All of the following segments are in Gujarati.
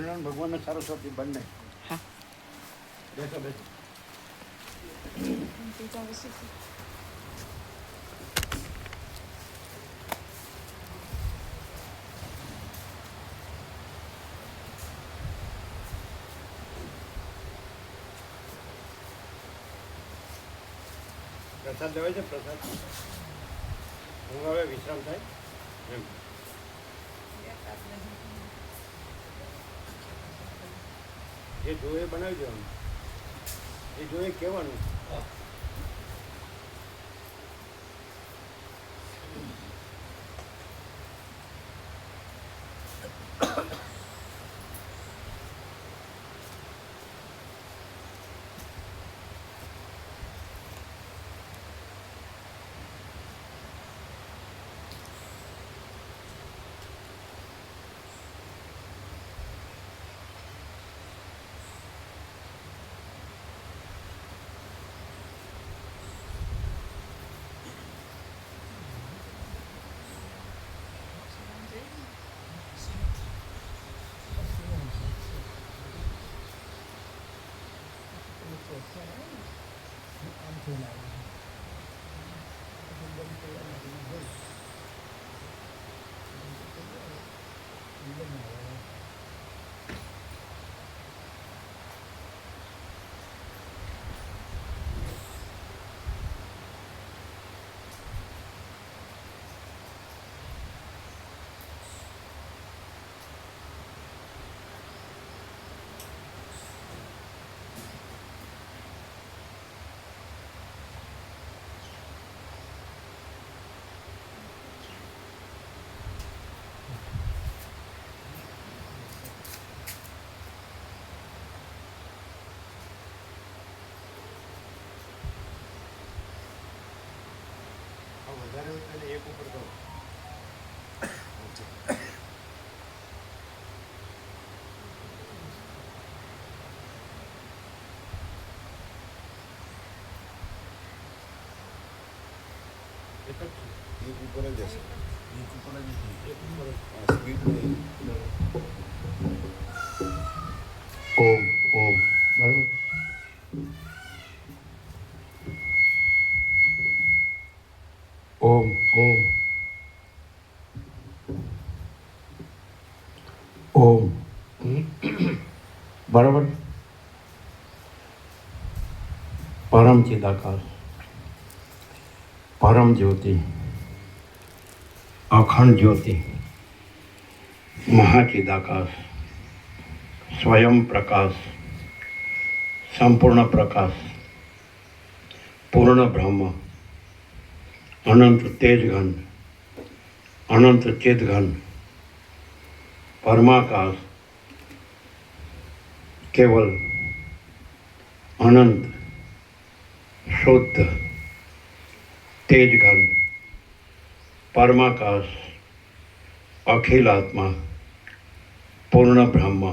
સૂર્યનારાયણ ભગવાન સરસ્વતી બંને. બેસો બેસો. પ્રસાદ લેવાય છે પ્રસાદ? હું હવે વિશ્રામ થાય. એમ. જે જોઈએ બનાવી દેવાનું. એ જોઈએ કહેવાનું. આ વધારે હોય તો એને એક ઉપર કરો એક જ છે. એક ઉપર જ હશે એક ઉપર જ છે. એક ઉપર જ. આ સ્પીડ નહીં બરાબર પરમ ચિદાકાશ પરમ જ્યોતિ અખંડ જ્યોતિ મહાચિદાકાશ સ્વયં પ્રકાશ સંપૂર્ણ પ્રકાશ પૂર્ણ બ્રહ્મ અનંત તેજઘન અનંત ચેતઘન પરમાકાશ કેવલ અનંત, શુદ્ધ તેજઘન પરમાકાશ, અખિલ આત્મા, પૂર્ણ બ્રહ્મ,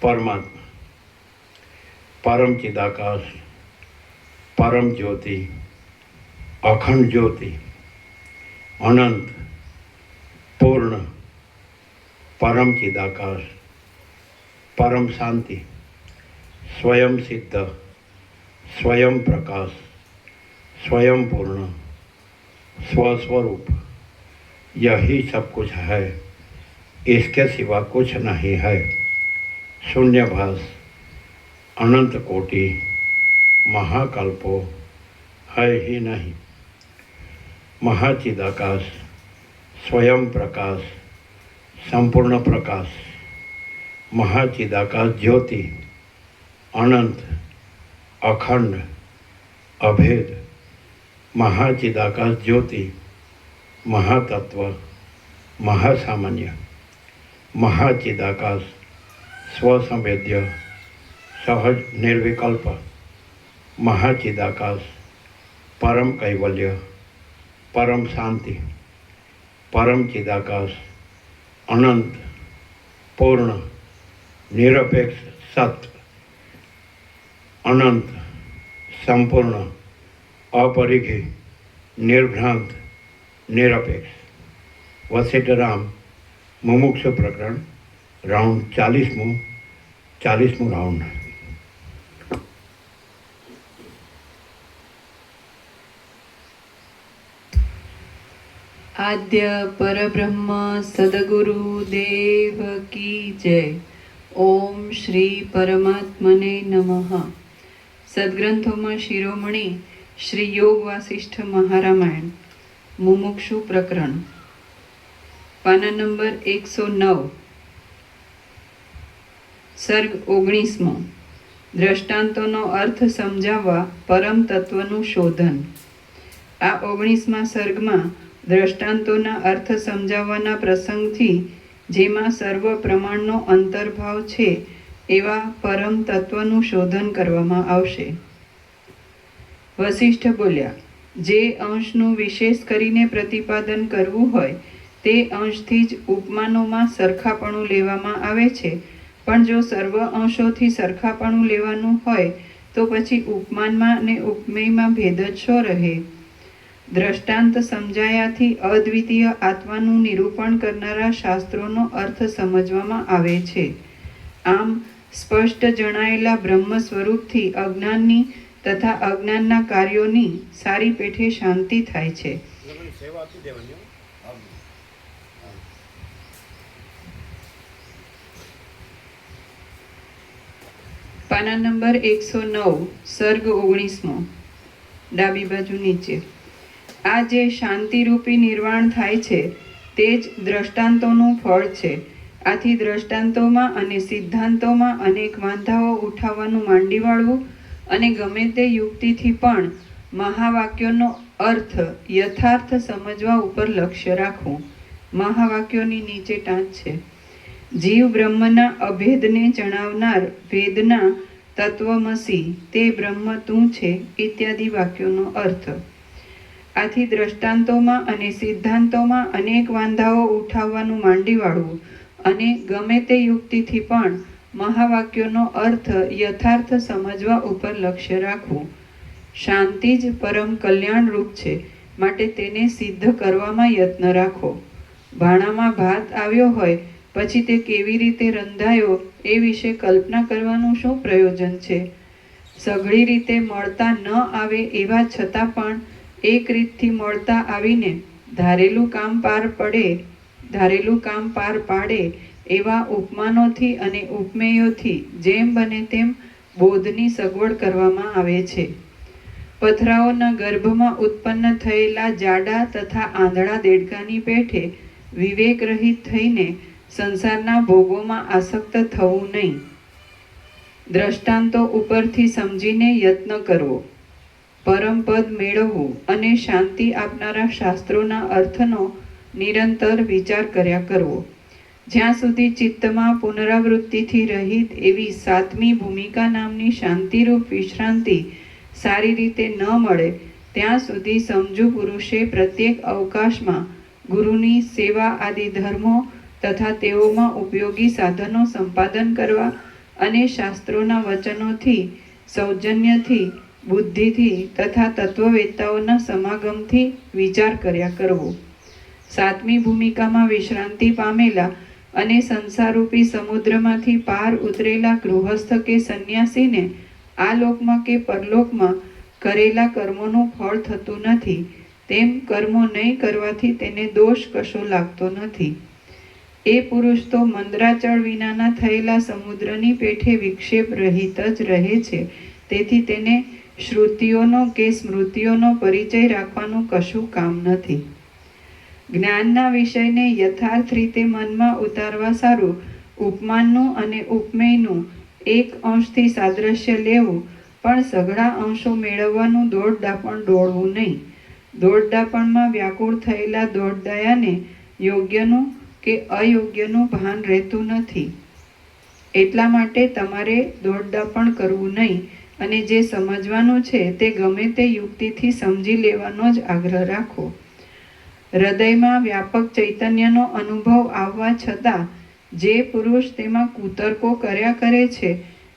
પરમાત્મા, પરમ ચિદાકાશ, પરમ જ્યોતિ, અખંડ જ્યોતિ, અનંત, પૂર્ણ, પરમ परम शांति, स्वयं सिद्ध, स्वयं प्रकाश, स्वयं पूर्ण, स्वस्वरूप। यही सब कुछ है। इसके सिवा कुछ नहीं है। शून्य भाष अनंत कोटि, महाकल्पो है ही नहीं। महाचिदाकाश, स्वयं प्रकाश, संपूर्ण प्रकाश। महाचिदाकाश ज्योति, अनंत, अखंड, अभेद महाचिदाकाश ज्योति, महातत्व, महासामान्य महाचिदाकाश स्वसंवेद्य, सहज निर्विकल्प महाचिदाकाश परम कैवल्य, परम शांति, परम चिदाकाश अनंत, पूर्ण નિરપેક્ષ, સત, અનંત, સંપૂર્ણ, અપરિઘી, નિર્ભ્રાંત, નિરપેક્ષ. વસેટરામ મુમુક્ષ પ્રકરણ, રાઉન્ડ ચાલીસમું ચાલીસમું રાઉન્ડ. આદ્ય પરબ્રહ્મ સદગુરુ દેવ કી જય. ઓમ શ્રી પરમાત્મને નમઃ. સદગ્રંથોમાં શિરોમણી શ્રી યોગ વાસિષ્ઠ મહારામાયણ. મુમુક્ષુ પ્રકરણ. પાના નંબર એકસો નવ. સર્ગ ઓગણીસમો. દ્રષ્ટાંતોનો અર્થ સમજાવવા પરમ તત્વનું શોધન. આ ઓગણીસમા સર્ગમાં દ્રષ્ટાંતોના અર્થ સમજાવવાના પ્રસંગથી જેમાં સર્વ પ્રમાણનો અંતર્ભાવ છે, એવા પરમ તત્વનું શોધન કરવામાં આવશે. વશિષ્ઠ બોલ્યા, જે અંશનું વિશેષ કરીને પ્રતિપાદન કરવું હોય, તે અંશથી જ ઉપમાનોમાં સરખાપણું લેવામાં આવે છે. પણ જો સર્વ અંશોથી સરખાપણું લેવાનું હોય, તો પછી ઉપમાનમાં અને ઉપમેયમાં ભેદ જ શો રહે? દ્રષ્ટાંત સમજાયાથી અદ્વિતીય આત્માનું નિરૂપણ કરનારા શાસ્ત્રોનો અર્થ સમજવામાં આવે છે. આમ, સ્પષ્ટ જણાયેલા બ્રહ્મ સ્વરૂપથી અજ્ઞાનની તથા અજ્ઞાનના કાર્યોની સારી પેઠે શાંતિ થાય છે. પાના નંબર એકસો નવ, સર્ગ ઓગણીસમો. ડાબી બાજુ નીચે. આ જે શાંતિરૂપી નિર્વાણ થાય છે, તે જ દ્રષ્ટાંતોનું ફળ છે. આથી દ્રષ્ટાંતોમાં અને સિદ્ધાંતોમાં અનેક વાંધાઓ ઉઠાવવાનું માંડી વાળવું અને ગમે તે યુક્તિથી પણ મહાવાક્યોનો અર્થ યથાર્થ સમજવા ઉપર લક્ષ્ય રાખવું મહાવાક્યોની નીચે ટાંચ છે. જીવ બ્રહ્મના અભેદને જણાવનાર વેદના તત્વમસી તે બ્રહ્મ તું છે, ઇત્યાદિ વાક્યોનો અર્થ આથી દ્રષ્ટાંતોમાં અને સિદ્ધાંતોમાં અનેક વાંધાઓ ઉઠાવવાનું માંડી વાળવું અને ગમે તે યુક્તિથી પણ મહાવાક્યોનો અર્થ યથાર્થ સમજવા ઉપર લક્ષ્ય રાખવું. શાંતિ જ પરમ કલ્યાણરૂપ છે, માટે તેને સિદ્ધ કરવામાં યત્ન રાખો. ભાણામાં ભાત આવ્યો હોય, પછી તે કેવી રીતે રંધાયો એ વિશે કલ્પના કરવાનું શું પ્રયોજન છે? સઘળી રીતે મળતા ન આવે એવા છતાં પણ એક રીતથી મળતા આવીને ધારેલું કામ પાર પડે, ધારેલું કામ પાર પાડે એવા ઉપમાનોથી અને ઉપમેયોથી જેમ બને તેમ બોધની સગવડ કરવામાં આવે છે. પથરાઓના ગર્ભમાં ઉત્પન્ન થયેલા જાડા તથા આંધળા દેડકાની પેઠે વિવેક રહિત થઈને સંસારના ભોગોમાં આસક્ત થવું નહીં. દ્રષ્ટાંતો ઉપરથી સમજીને યત્ન કરવો. પરમપદ મેળવવું અને શાંતિ આપનારા શાસ્ત્રોના અર્થનો નિરંતર વિચાર કર્યા કરવો. જ્યાં સુધી ચિત્તમાં પુનરાવૃત્તિથી રહિત એવી સાતમી ભૂમિકા નામની શાંતિરૂપ વિશ્રાંતિ સારી રીતે ન મળે, ત્યાં સુધી સમજુ પુરુષે પ્રત્યેક અવકાશમાં ગુરુની સેવા આદિ ધર્મો તથા તેઓમાં ઉપયોગી સાધનો સંપાદન કરવા અને શાસ્ત્રોના વચનોથી, સૌજન્યથી બુદ્ધિથી તથા તત્વવેત્તાઓના સમાગમથી વિચાર કર્યા કરવો. સાતમી ભૂમિકામાં વિશ્રાંતિ પામેલા અને સંસારૂપી સમુદ્રમાંથી પાર ઉતરેલા ગૃહસ્થ કે સંન્યાસીને આ લોકમાં કે પરલોકમાં કરેલા કર્મોનું ફળ થતું નથી. તેમ કર્મો નહીં કરવાથી તેને દોષ કશો લાગતો નથી. એ પુરુષ તો મંદરાચળ વિનાના થયેલા સમુદ્રની પેઠે વિક્ષેપ રહિત જ રહે છે. તેથી તેને શ્રુતિઓનો કે સ્મૃતિઓનો પરિચય રાખવાનું કશું કામ નથી. જ્ઞાનના વિષયને યથાર્થ રીતે મનમાં ઉતારવા સારું, ઉપમાનનું અને ઉપમેયનું એક અંશથી સાદ્રશ્ય લેવું, પણ સઘળા અંશો મેળવવાનું દોડદાપણ દોડવું નહીં. દોડદાપણમાં વ્યાકુળ થયેલા દોડદાયાને યોગ્યનું કે અયોગ્યનું ભાન રહેતું નથી. એટલા માટે તમારે દોડદાપણ કરવું નહીં. અને જે સમજવાનું છે તે ગમે તે યુક્તિથી સમજી લેવાનો જ આગ્રહ રાખો. હૃદયમાં વ્યાપક ચૈતન્યનો અનુભવ આવવા છતાં, જે પુરુષ તેમાં કૂતરકો કર્યા કરે છે,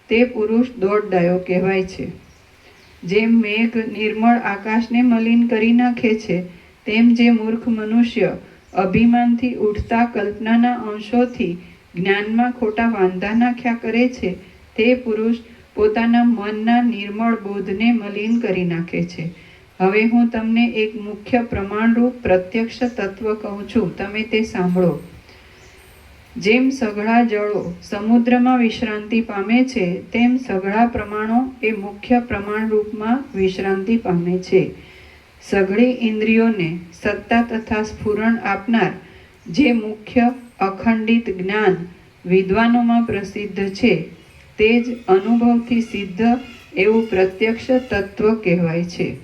તે પુરુષ દોડડાયો કહેવાય છે. જેમ મેઘ નિર્મળ આકાશને મલિન કરી નાખે છે, તેમ જે મૂર્ખ મનુષ્ય અભિમાનથી ઉઠતા કલ્પનાના અંશોથી જ્ઞાનમાં ખોટા વાંધા નાખ્યા કરે છે, તે પુરુષ પોતાના મનના નિર્મળ બોધને મલિન કરી નાખે છે. હવે હું તમને એક મુખ્ય પ્રમાણરૂપ પ્રત્યક્ષ તત્વ કહું છું. તમે તે સાંભળો. જેમ સઘળા જળો સમુદ્રમાં વિશ્રાંતિ પામે છે, તેમ સઘળા પ્રમાણો એ મુખ્ય પ્રમાણરૂપમાં વિશ્રાંતિ પામે છે. સઘળી ઇન્દ્રિયોને સત્તા તથા સ્ફુરણ આપનાર જે મુખ્ય અખંડિત જ્ઞાન વિદ્વાનોમાં પ્રસિદ્ધ છે તે જ અનુભવથી સિદ્ધ એવું પ્રત્યક્ષ તત્વ કહેવાય છે.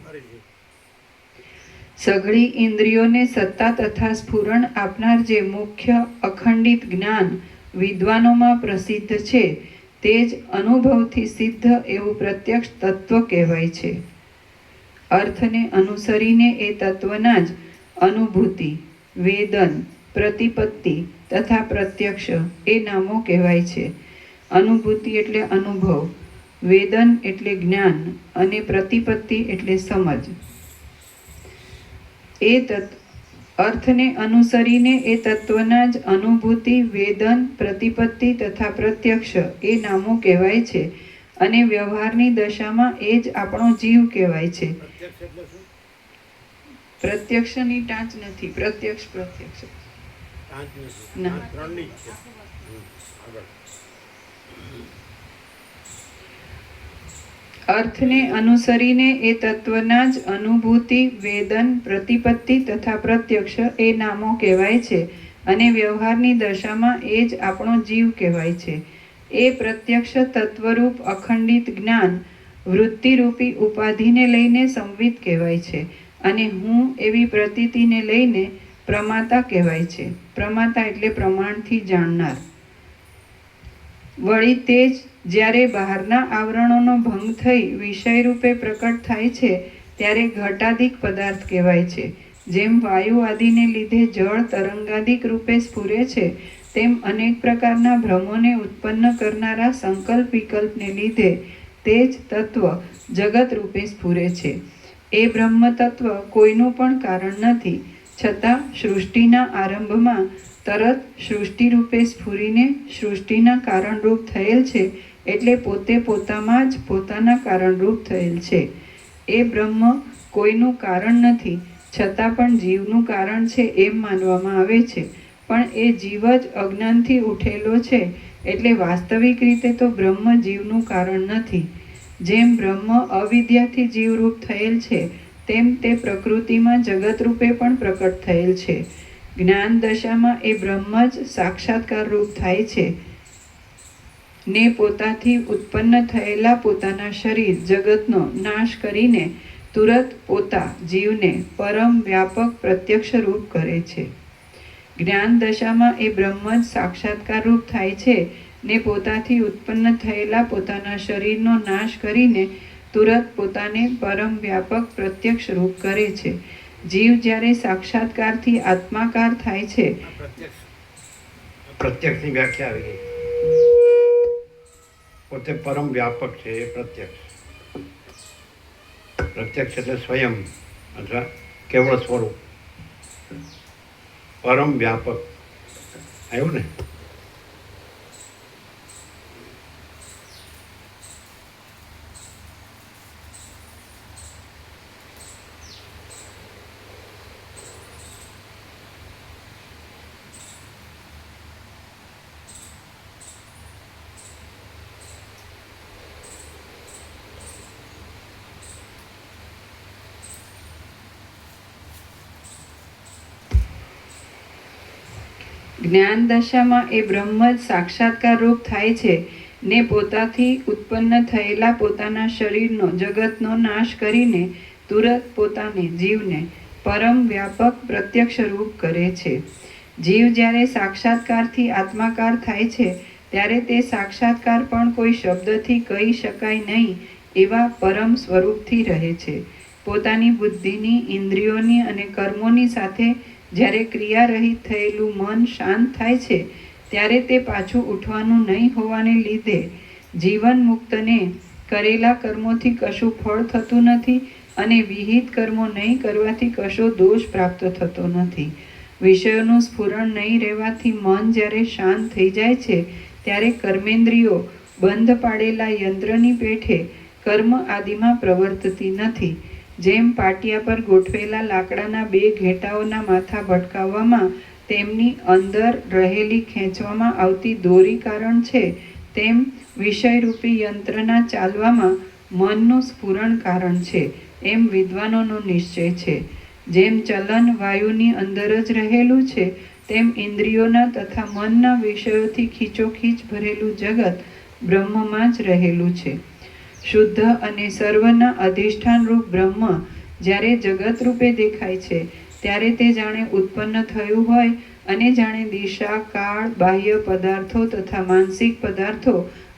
સઘળી ઇન્દ્રિયોને સત્તા તથા સ્ફુરણ આપનાર જે મુખ્ય અખંડિત જ્ઞાન વિદ્વાનોમાં પ્રસિદ્ધ છે તે જ અનુભવથી સિદ્ધ એવું પ્રત્યક્ષ તત્વ કહેવાય છે. અર્થને અનુસરીને એ તત્વના જ અનુભૂતિ, વેદન, પ્રતિપત્તિ તથા પ્રત્યક્ષ એ નામો કહેવાય છે. અનુભૂતિ એટલે અનુભવ વેદન એટલે જ્ઞાન અને પ્રતિપત્તિ એટલે સમજ. એ તત્વ અર્થને અનુસરીને એ તત્વના જ અનુભૂતિ વેદન પ્રતિપત્તિ તથા પ્રત્યક્ષ એ નામો કહેવાય છે અને વ્યવહારની દશામાં એ જ આપણો જીવ કહેવાય છે. પ્રત્યક્ષની ટાંચ નથી પ્રત્યક્ષ પ્રત્યક્ષ. ના. પાંચ ત્રણની જ છે હમ. આગળ અર્થને અનુસરીને એ તત્વના જ અનુભૂતિ, વેદન, પ્રતિપત્તિ તથા પ્રત્યક્ષ એ નામો કહેવાય છે અને વ્યવહારની દશામાં એ જ આપણો જીવ કહેવાય છે. એ પ્રત્યક્ષ તત્વરૂપ અખંડિત જ્ઞાન વૃત્તિરૂપી ઉપાધિને લઈને સંવિત કહેવાય છે અને હું એવી પ્રતીતિને લઈને પ્રમાતા કહેવાય છે. પ્રમાતા એટલે પ્રમાણથી જાણનાર. વળી તે જ જ્યારે બહારના આવરણોનો ભંગ થઈ વિષય રૂપે પ્રકટ થાય છે, ત્યારે ઘટાદિક પદાર્થ કહેવાય છે. જેમ વાયુ આદિને લીધે જળ તરંગાદિક રૂપે સ્ફુરે છે, તેમ અનેક પ્રકારના ભ્રમોને ઉત્પન્ન કરનારા સંકલ્પ વિકલ્પને લીધે તે જ તત્વ જગત રૂપે સ્ફુરે છે. એ બ્રહ્મ તત્વ કોઈનું પણ કારણ નથી. છતાં સૃષ્ટિના આરંભમાં તરત સૃષ્ટિ રૂપે સ્ફુરીને સૃષ્ટિના કારણરૂપ થયેલ છે એટલે પોતે પોતામાં જ પોતાના કારણરૂપ થયેલ છે. એ બ્રહ્મ કોઈનું કારણ નથી, છતાં પણ જીવનું કારણ છે એમ માનવામાં આવે છે. પણ એ જીવ જ અજ્ઞાનથી ઉઠેલો છે એટલે વાસ્તવિક રીતે તો બ્રહ્મ જીવનું કારણ નથી. જેમ બ્રહ્મ અવિદ્યાથી જીવરૂપ થયેલ છે, તેમ તે પ્રકૃતિમાં જગત રૂપે પણ પ્રકટ થયેલ છે. જ્ઞાન દશામાં એ બ્રહ્મ જ સાક્ષાત્કાર રૂપ થાય છે. ને પોતાથી ઉત્પન્ન થયેલા પોતાના શરીર જગતનો નાશ કરીને તુરત પોતા જીવને પરમ વ્યાપક પ્રત્યક્ષ રૂપ કરે છે. જ્ઞાન દશામાં એ બ્રહ્મ જ સાક્ષાત્કાર રૂપ થાય છે. ને પોતાથી ઉત્પન્ન થયેલા પોતાના શરીરનો નાશ કરીને તુરત પોતાને પરમ વ્યાપક પ્રત્યક્ષ રૂપ કરે છે. જીવ જ્યારે સાક્ષાત્કારથી આત્માકાર થાય છે. પ્રત્યક્ષ પ્રત્યક્ષની વ્યાખ્યા આવી ગઈ. પોતે પરમ વ્યાપક છે એ પ્રત્યક્ષ. પ્રત્યક્ષ એટલે સ્વયં, અથવા કેવળ સ્વરૂપ. પરમ વ્યાપક. આવ્યું ને? જ્ઞાન દશામાં એ બ્રહ્મ જ સાક્ષાત્કાર રૂપ થાય છે ને પોતાથી ઉત્પન્ન થયેલા પોતાના શરીરનો, જગતનો નાશ કરીને તુરત પોતાને જીવને પરમ વ્યાપક પ્રત્યક્ષ રૂપ કરે છે. જીવ જ્યારે સાક્ષાત્કારથી આત્માકાર થાય છે, ત્યારે તે સાક્ષાત્કાર પણ કોઈ શબ્દથી કહી શકાય નહીં એવા પરમ સ્વરૂપથી રહે છે. પોતાની બુદ્ધિની, ઇન્દ્રિયોની અને કર્મોની સાથે જ્યારે ક્રિયારહિત થયેલું મન શાંત થાય છે, ત્યારે તે પાછું ઉઠવાનું નહીં હોવાને લીધે જીવન મુક્તને કરેલા કર્મોથી કશું ફળ થતું નથી અને વિહિત કર્મો નહીં કરવાથી કશો દોષ પ્રાપ્ત થતો નથી. વિષયોનું સ્ફુરણ નહીં રહેવાથી મન જ્યારે શાંત થઈ જાય છે, ત્યારે કર્મેન્દ્રિયો બંધ પાડેલા યંત્રની પેઠે કર્મ આદિમાં પ્રવર્તતી નથી. જેમ પાટિયા પર ગોઠવેલા લાકડાના બે ઘેટાઓના માથા ભટકાવવામાં તેમની અંદર રહેલી ખેંચવામાં આવતી દોરી કારણ છે, તેમ વિષયરૂપી યંત્રના ચાલવામાં મનનું સ્ફુરણ કારણ છે, એમ વિદ્વાનોનો નિશ્ચય છે. જેમ ચલન વાયુની અંદર જ રહેલું છે, તેમ ઇન્દ્રિયોના તથા મનના વિષયોથી ખીચોખીચ ભરેલું જગત બ્રહ્મમાં જ રહેલું છે. શુદ્ધ અને સર્વના અધિષ્ઠાનરૂપ બ્રહ્મ જ્યારે જગત રૂપે દેખાય છે, ત્યારે તે જાણે ઉત્પન્ન થયું હોય અને જાણે દિશા, કાળ, બાહ્ય પદાર્થો તથા માનસિક પદાર્થો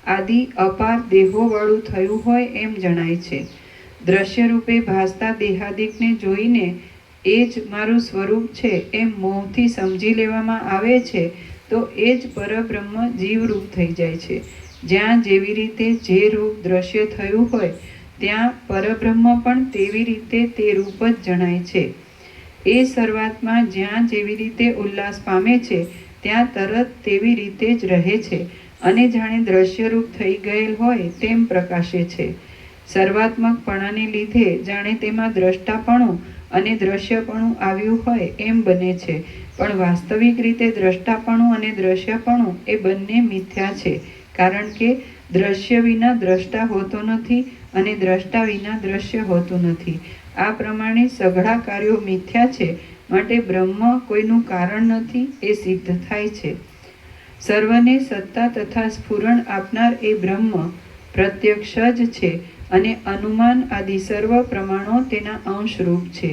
આદિ અપાર દેહોવાળું થયું હોય એમ જણાય છે. દ્રશ્ય રૂપે ભાસતા દેહાદિકને જોઈને એ જ મારું સ્વરૂપ છે એમ મોહથી સમજી લેવામાં આવે છે, તો એ જ પરબ્રહ્મ જીવરૂપ થઈ જાય છે. જ્યાં જેવી રીતે જે રૂપ દ્રશ્ય થયું હોય, ત્યાં પરબ્રહ્મ પણ તેવી રીતે તે રૂપ જ જણાય છે. એ સર્વાત્મા જ્યાં જેવી રીતે ઉલ્લાસ પામે છે, ત્યાં તરત તેવી રીતે જ રહે છે અને જાણે દ્રશ્યરૂપ થઈ ગયેલ હોય તેમ પ્રકાશે છે. સર્વાત્મકપણાને લીધે જાણે તેમાં દ્રષ્ટાપણું અને દ્રશ્યપણું આવ્યું હોય એમ બને છે, પણ વાસ્તવિક રીતે દ્રષ્ટાપણું અને દ્રશ્યપણું એ બંને મિથ્યા છે. કારણ કે દ્રશ્ય વિના દ્રષ્ટા હોતો નથી અને દ્રષ્ટા વિના દ્રશ્ય હોતું નથી. આ પ્રમાણે સઘળા કાર્યો મિથ્યા છે માટે બ્રહ્મ કોઈનું કારણ નથી, એ સિદ્ધ થાય છે. સર્વને સત્તા તથા સ્ફુરણ આપનાર એ બ્રહ્મ પ્રત્યક્ષ જ છે અને અનુમાન આદિ સર્વ પ્રમાણો તેના અંશરૂપ છે.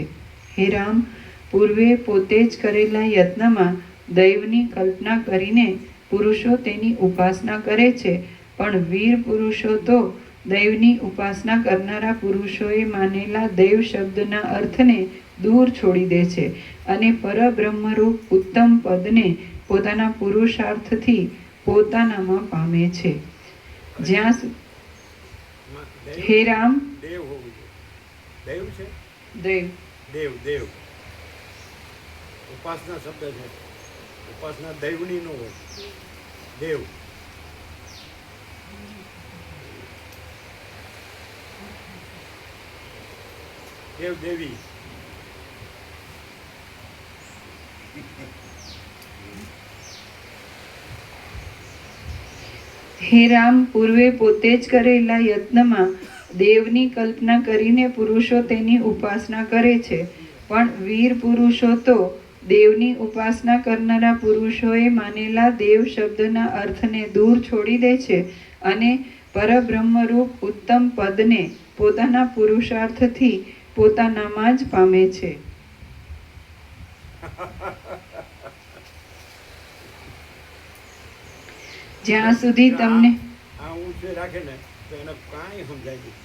હે રામ, પૂર્વે પોતે જ કરેલા યત્નમાં દૈવની કલ્પના કરીને પુરુષો તેની ઉપાસના કરે છે પણ વીર પુરુષો તો દૈવની ઉપાસના કરનારા પુરુષોએ માનેલા દૈવ શબ્દના અર્થને દૂર છોડી દે છે અને પરબ્રહ્મરૂપ ઉત્તમ પદને પોતાના પુરુષાર્થથી પોતાનામાં પામે છે. જ્યાં હે રામ. દેવ દૈવ છે? દૈવ. દેવ દેવ. ઉપાસના શબ્દ છે. ઉપાસના દૈવની નો હોય. દેવ. દેવ દેવી હે રામ, પૂર્વે પોતે જ કરેલા યત્નમાં દેવની કલ્પના કરીને પુરુષો તેની ઉપાસના કરે છે. પણ વીર પુરુષો તો દેવની ઉપાસના કરનારા પુરુષોએ માનેલા દેવ શબ્દના અર્થને દૂર છોડી દે છે અને પરબ્રહ્મરૂપ ઉત્તમ પદને પોતાના પુરુષાર્થથી પોતાનામાં જ પામે છે. જ્યાં સુધી તમને આ રાખે ને તો એને કાંઈ સમજાય નહીં.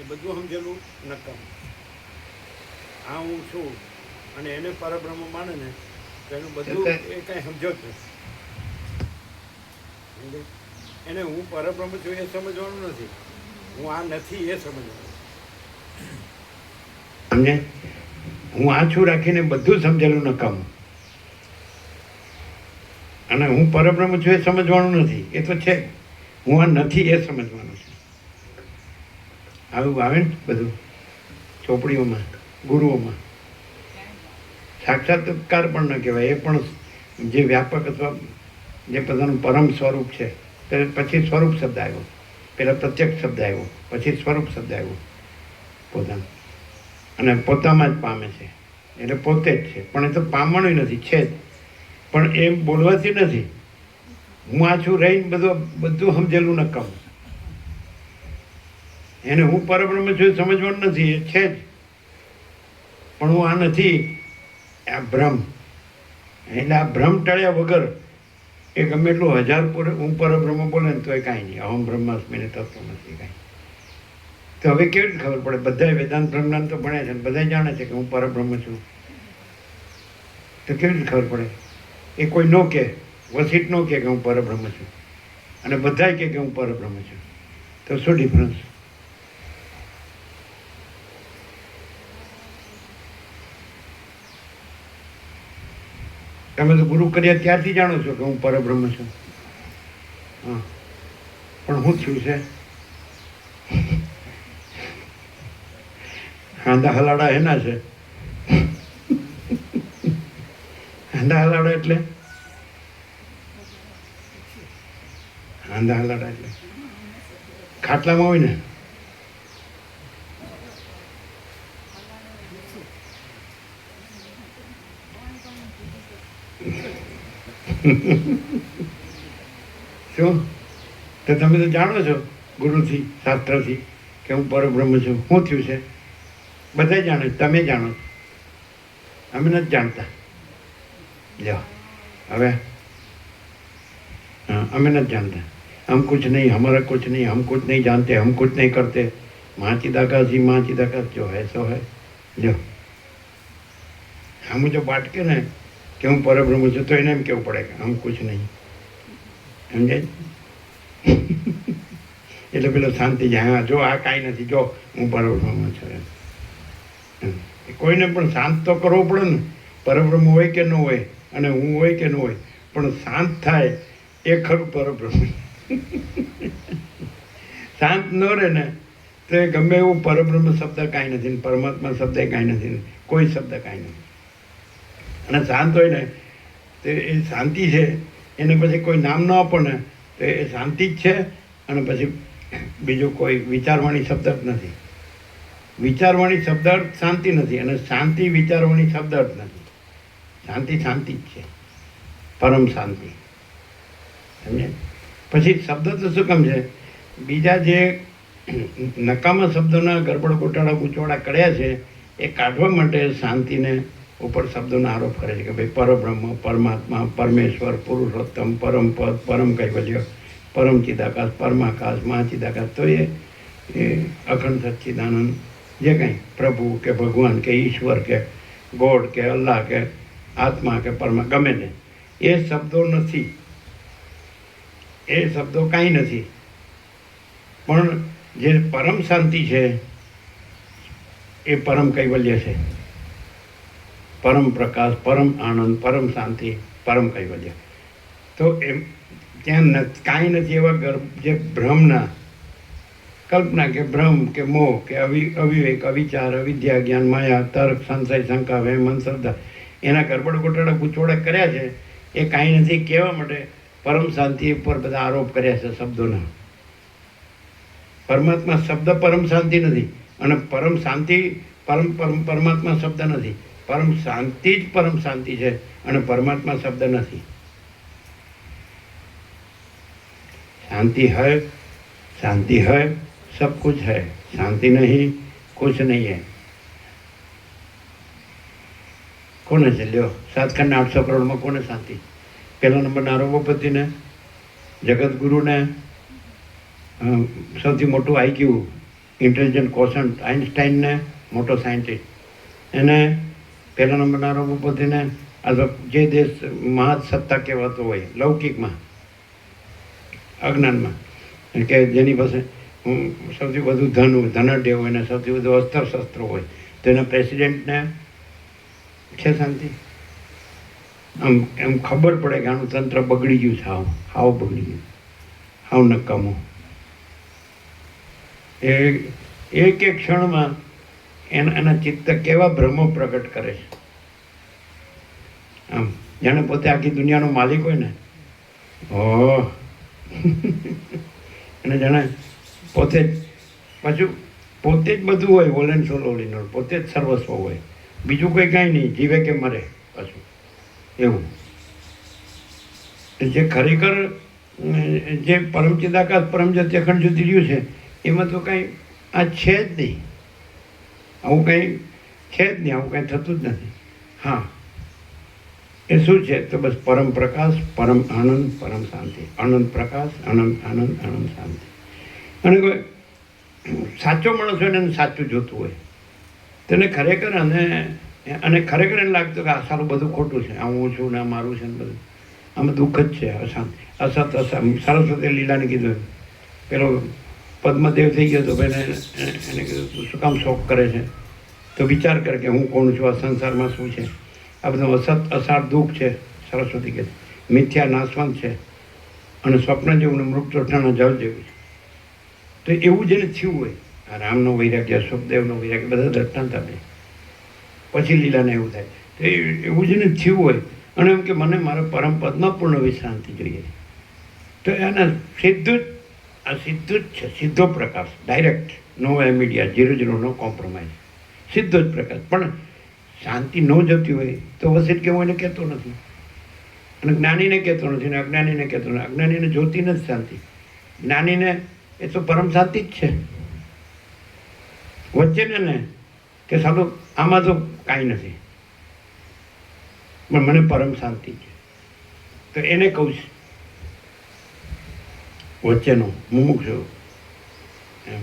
એ બધું સમજેલું નકામ. આ હું છું. અને એને પરબ્રહ્મ માને ને એનું બધું એ કાંઈ સમજો જ નથી. એને હું પરબ્રહ્મ છું એ સમજવાનું નથી. હું આ નથી એ સમજવાનું. સમજે હું આ છું રાખીને બધું સમજેલું નકામું. અને હું પરબ્રહ્મ છું એ સમજવાનું નથી. એ તો છે હું આ નથી એ સમજવાનું છે. આવું આવે ને બધું? ચોપડીઓમાં ગુરુઓમાં. સાક્ષાત્કાર પણ ન કહેવાય, એ પણ જે વ્યાપક અથવા જે પોતાનું પરમ સ્વરૂપ છે, તે પછી સ્વરૂપ શબ્દ આવ્યો. પહેલાં પ્રત્યક્ષ શબ્દ આવ્યો, પછી સ્વરૂપ શબ્દ આવ્યો. પોતાનું. અને પોતામાં જ પામે છે. એટલે પોતે જ છે. પણ એ તો પામણું નથી, છે જ. પણ એમ બોલવાથી નથી. હું આ છું રહીને બધું બધું સમજેલું ન કહું. એને હું પરબ્રહ્મ છું સમજવાનું નથી, એ છે જ. પણ હું આ નથી આ ભ્રમ. એટલે આ ભ્રમ ટળ્યા વગર એ ગમે એટલું હજાર પર હું પરબ્રહ્મ બોલે ને તો એ કાંઈ નહીં. અહમ બ્રહ્માસ્મીને તત્વ નથી કાંઈ. તો હવે કેવી રીતે ખબર પડે? બધા વેદાંત બ્રહ્માંડ તો ભણ્યા છે ને બધા જાણે છે કે હું પરબ્રહ્મ છું. તો કેવી રીતે ખબર પડે? એ કોઈ ન કહે. વસીટ નો કહે કે હું પરબ્રહ્મ છું. અને બધાય કહે કે હું પરબ્રહ્મ છું. તો શું ડિફરન્સ તમે તો ગુરુ કર્યા ત્યારથી જાણો છો કે હું પરબ્રહ્મ છું. હા. પણ હું થયું છે? હાંદા હલાડા એના છે? હાંદા હલાડા એટલે? હાંદા હલાડા એટલે. ખાટલામાં હોય ને? શું તો તમે તો જાણો છો ગુરુથી શાસ્ત્રથી કે હું પરબ્રહ્મ છું શું થયું છે બધા જાણે છે, તમે જાણો છો અમે નથી જાણતા લ્યો હવે हाँ हमें नहीं जानता हम कुछ नहीं हमारा कुछ नहीं हम कुछ नहीं जानते हम कुछ नहीं करते माँ चिदाकाश जी माँ चिदाकाश जो है सो है जो हम जो बांट के ना कि હું પરબ્રહ્મ છું તો એને એમ કેવું પડે કે આમ કુછ નહીં. સમજાય? એટલે પેલો શાંતિ જાય. હા, જો આ કાંઈ નથી, જો હું પરબ્રહ્મ છું. કોઈને પણ શાંત તો કરવો પડે ને. પરબ્રહ્મ હોય કે ન હોય, અને હું હોય કે ન હોય, પણ શાંત થાય એ ખરું પરબ્રહ્મ. શાંત ન રહે ને, તો એ ગમે એવું પરબ્રહ્મ શબ્દ કાંઈ નથી પરમાત્મા શબ્દ કાંઈ નથી કોઈ શબ્દ કાંઈ નથી. અને શાંત હોય ને, તે એ શાંતિ છે. એને પછી કોઈ નામ ન આપો તો એ શાંતિ જ છે અને પછી બીજું કોઈ વિચારવાણી જ નથી. વિચારવાણી શબ્દ શાંતિ નથી અને શાંતિ વિચારવાણી શબ્દ અર્થ નથી. શાંતિ શાંતિ જ છે. પરમ શાંતિ. સમજે? પછી શબ્દ તો શું કેમ છે? બીજા જે નકામા શબ્દોના ગરબડ ગોટાળા ગૂંચવાડા કર્યા છે, એ કાઢવા માટે શાંતિને ઉપર શબ્દોનો આરોપ કરે છે કે ભાઈ પરબ્રહ્મ, પરમાત્મા, પરમેશ્વર, પુરુષોત્તમ પરમ પરમ કૈવલ્ય, પરમ ચિદાકાશ, પરમાકાશ, મહાચિદાકાશ. તો એ એ અખંડ સચ્ચિદાનંદ જે કંઈ પ્રભુ કે ભગવાન કે ઈશ્વર કે ગોડ કે અલ્લાહ કે આત્મા કે પરમા ગમે ને એ શબ્દો નથી. એ શબ્દો કાંઈ નથી. પણ જે પરમ શાંતિ છે, એ પરમ કૈવલ્ય છે. પરમ પ્રકાશ, પરમ આનંદ, પરમ શાંતિ, પરમ કૈવલ્ય. તો એમ ત્યાં કાંઈ નથી એવા ગર્ભ, જે ભ્રમના, કલ્પના કે ભ્રમ કે મોહ કે અવિ, અવિવેક, અવિચાર, અવિદ્યા, જ્ઞાન, માયા, તર્ક, સંશય, શંકા વેમ શ્રદ્ધા, એના ગરબડ ગોટાળા ગૂંચવડા કર્યા છે, એ કાંઈ નથી કહેવા માટે પરમ શાંતિ ઉપર બધા આરોપ કર્યા છે શબ્દોના. પરમાત્મા શબ્દ પરમ શાંતિ નથી અને પરમ શાંતિ પરમ પરમ, પરમાત્મા શબ્દ નથી. પરમ શાંતિ જ પરમ શાંતિ છે અને પરમાત્મા શબ્દ નથી शांति है शांति है सब कुछ है शांति नहीं कुछ नहीं है કોને છે લ્યો સાત ખંડ આઠસો કરોડમાં કોને શાંતિ પહેલા નંબરના આરોપપતિને જગતગુરુને અ, સૌથી મોટું આઈક્યુ ઇન્ટેલિજન્ટ કોશન્ટ આઇન્સ્ટાઈનને મોટો સાયન્ટિસ્ટ એને પહેલા નંબરના રઘુપતિને જે દેશ મહાસત્તા કહેવાતો હોય, લૌકિકમાં, અજ્ઞાનમાં કે જેની પાસે સૌથી વધુ ધન હોય, ધનાઢ્ય હોય ને સૌથી વધુ અસ્ત્ર શસ્ત્ર હોય, તો એના પ્રેસિડેન્ટને છે શાંતિ? આમ, એમ ખબર પડે કે આનું તંત્ર બગડી ગયું છે, હાવ હાવ બગડી ગયું, હાવ નકામું. એ, એક એક ક્ષણમાં એના એના ચિત્ત કેવા ભ્રમો પ્રગટ કરે છે? આમ, જાણે પોતે આખી દુનિયાનો માલિક હોય ને ઓહ અને જાણે પોતે જ, પાછું પોતે જ બધું હોય, વોલેન સોલોલીનો પોતે જ સર્વસ્વ હોય. બીજું કોઈ કાંઈ નહીં, જીવે કે મરે, પાછું. એવું. જે ખરેખર, જે પરમચિદાકાશ પરમ જત્યખંડ જુદી રહ્યું છે, એમાં તો કાંઈ, આ છે જ નહીં. આવું કંઈ છે જ નહીં, આવું કંઈ થતું જ નથી. હા. એ શું છે? તો બસ પરમ પ્રકાશ, પરમ આનંદ, પરમ શાંતિ. અનંત પ્રકાશ અનંત આનંદ આનંદ, શાંતિ. અને કોઈ સાચો માણસ હોય એને સાચું જોતું હોય. તેને ખરેખર અને અને ખરેખર એને લાગતું કે આ સારું બધું ખોટું છે. આ હું છું ને આ મારું છે ને બધું. આમાં દુઃખ જ છે, અશાંત. અસત અસત. સરસ્વતી લીલાને કીધું. પેલો પદ્મદેવ થઈ ગયો તો ભાઈને એને કીધું શું કામ શોખ કરે છે? તો વિચાર કર કે હું કોણ છું? આ સંસારમાં શું છે? આ બધું અસત અસાર દુઃખ છે. સરસ્વતી કે મિથ્યા નાશવંત છે અને સ્વપ્ન જેવું મૃત ચોઠાના જળ જેવું છે. તો એવું જેને થયું હોય, આ રામનો વૈરાગ્ય સુખદેવનો વૈરાગ્ય, બધા દ્રષ્ટાંત આપે પછી લીલાને એવું થાય. તો એવું જેને થયું હોય, અને એમ કે મને મારા પરમ પદમાં પૂર્ણ વિશ્રાંતિ જોઈએ તો એના સીધું જ આ સીધું જ છે સીધો પ્રકાશ ડાયરેક્ટ નો media zero zero no compromise સીધો જ પ્રકાશ. પણ શાંતિ ન જતી હોય તો વસિત કે હું એને કહેતો નથી. અને જ્ઞાનીને કહેતો નથી ને અજ્ઞાનીને કહેતો નથી. અજ્ઞાનીને જોતી નથી શાંતિ. જ્ઞાનીને એ તો પરમ શાંતિ જ છે. વચ્ચે ને ને કે સાલું આમાં તો કાંઈ નથી. પણ મને પરમ શાંતિ છે. તો એને કહું છું. વચ્ચેનો મુમુક્ષ એમ